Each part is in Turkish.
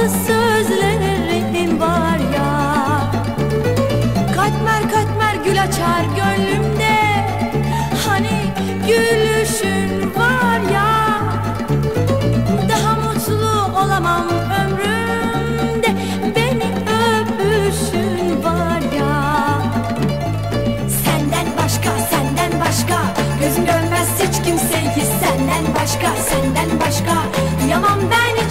tatlı sözlerim var ya. Katmer katmer gül açar gönlümde. Hani gülüşün var ya. Daha mutlu olamam ömrümde. Beni öpüşün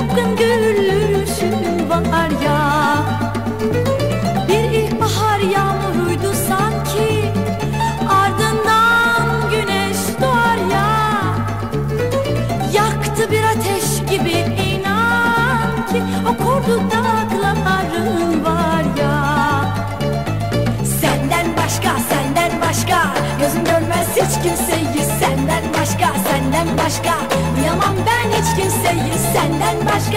Çapkın gülüşün var ya. Bir ilkbahar yağmuruydu sanki Ardından güneş doğar ya. Yaktı bir ateş gibi inan ki O kordu dağların var ya. Senden başka senden başka Gözüm görmez hiç kimseyi. Senden başka senden başka